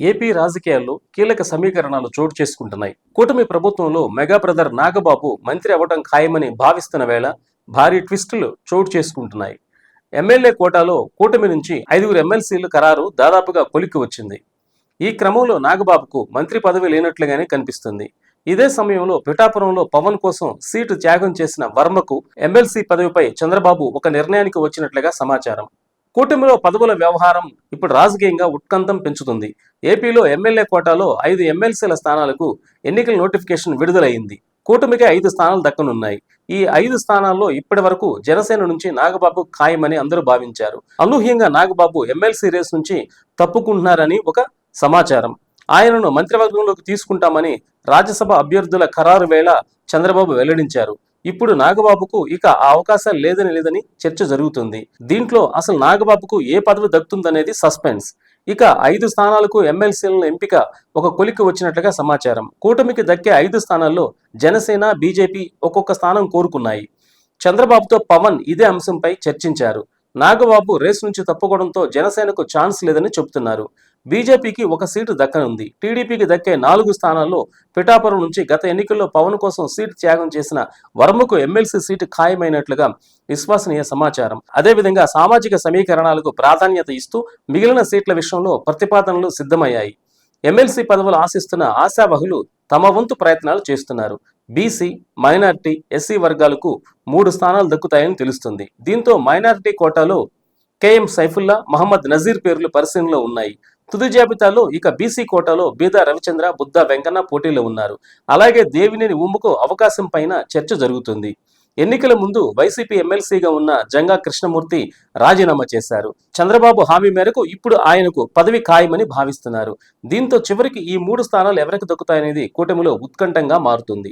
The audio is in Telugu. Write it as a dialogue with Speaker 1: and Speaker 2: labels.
Speaker 1: ఏపీ రాజకీయాల్లో కీలక సమీకరణాలు చోటు చేసుకుంటున్నాయి. కూటమి ప్రభుత్వంలో మెగా బ్రదర్ నాగబాబు మంత్రి అవ్వటం ఖాయమని భావిస్తున్న వేళ భారీ ట్విస్టులు చోటు చేసుకుంటున్నాయి. ఎమ్మెల్యే కోటాలో కూటమి నుంచి ఐదుగురు ఎమ్మెల్సీలు ఖరారు దాదాపుగా కొలిక్కి వచ్చింది. ఈ క్రమంలో నాగబాబుకు మంత్రి పదవి లేనట్లుగానే కనిపిస్తుంది. ఇదే సమయంలో పిఠాపురంలో పవన్ కోసం సీటు త్యాగం చేసిన వర్మకు ఎమ్మెల్సీ పదవిపై చంద్రబాబు ఒక నిర్ణయానికి వచ్చినట్లుగా సమాచారం. కూటమిలో పదవుల వ్యవహారం ఇప్పుడు రాజకీయంగా ఉత్కంఠం పెంచుతుంది. ఏపీలో ఎమ్మెల్యే కోటాలో ఐదు ఎమ్మెల్సీల స్థానాలకు ఎన్నికల నోటిఫికేషన్ విడుదలైంది. కూటమికి ఐదు స్థానాలు దక్కనున్నాయి. ఈ ఐదు స్థానాల్లో ఇప్పటి వరకు జనసేన నుంచి నాగబాబు ఖాయమని అందరూ భావించారు. అనూహ్యంగా నాగబాబు ఎమ్మెల్సీ రేస్ నుంచి తప్పుకుంటున్నారని ఒక సమాచారం. ఆయనను మంత్రివర్గంలోకి తీసుకుంటామని రాజ్యసభ అభ్యర్థుల ఖరారు వేళ చంద్రబాబు వెల్లడించారు. ఇప్పుడు నాగబాబుకు ఇక ఆ అవకాశాలు లేదని లేదని చర్చ జరుగుతుంది. దీంట్లో అసలు నాగబాబుకు ఏ పదవి దక్కుతుందనేది సస్పెన్స్. ఇక ఐదు స్థానాలకు ఎమ్మెల్సీలను ఎంపిక ఒక కొలిక్కి వచ్చినట్లుగా సమాచారం. కూటమికి దక్కే ఐదు స్థానాల్లో జనసేన బీజేపీ ఒక్కొక్క స్థానం కోరుకున్నాయి. చంద్రబాబుతో పవన్ ఇదే అంశంపై చర్చించారు. నాగబాబు రేసు నుంచి తప్పుకోవడంతో జనసేనకు ఛాన్స్ లేదని చెబుతున్నారు. బీజేపీకి ఒక సీటు దక్కనుంది. టీడీపీకి దక్కే నాలుగు స్థానాల్లో పిఠాపురం నుంచి గత ఎన్నికల్లో పవన్ కోసం సీటు త్యాగం చేసిన వర్మకు ఎమ్మెల్సీ సీటు ఖాయమైనట్లుగా విశ్వసనీయ సమాచారం. అదేవిధంగా సామాజిక సమీకరణాలకు ప్రాధాన్యత ఇస్తూ మిగిలిన సీట్ల విషయంలో ప్రతిపాదనలు సిద్ధమయ్యాయి. ఎమ్మెల్సీ పదవులు ఆశిస్తున్న ఆశావహులు తమ వంతు ప్రయత్నాలు చేస్తున్నారు. బీసీ మైనార్టీ ఎస్సీ వర్గాలకు మూడు స్థానాలు దక్కుతాయని తెలుస్తుంది. దీంతో మైనార్టీ కోటాలో కేఎం సైఫుల్లా మహమ్మద్ నజీర్ పేర్లు పరిశీలనలో ఉన్నాయి. తుది జాబితాలో ఇక బీసీ కోటాలో బీదా రవిచంద్ర బుద్ధ వెంకన్న పోటీలో ఉన్నారు. అలాగే దేవినేని ఉమ్ముకు అవకాశం పైన చర్చ జరుగుతుంది. ఎన్నికల ముందు వైసీపీ ఎమ్మెల్సీగా ఉన్న జంగా కృష్ణమూర్తి రాజీనామా చేశారు. చంద్రబాబు హామీ మేరకు ఇప్పుడు ఆయనకు పదవి ఖాయమని భావిస్తున్నారు. దీంతో చివరికి ఈ మూడు స్థానాలు ఎవరికి దక్కుతాయనేది కూటమిలో ఉత్కంఠంగా మారుతుంది.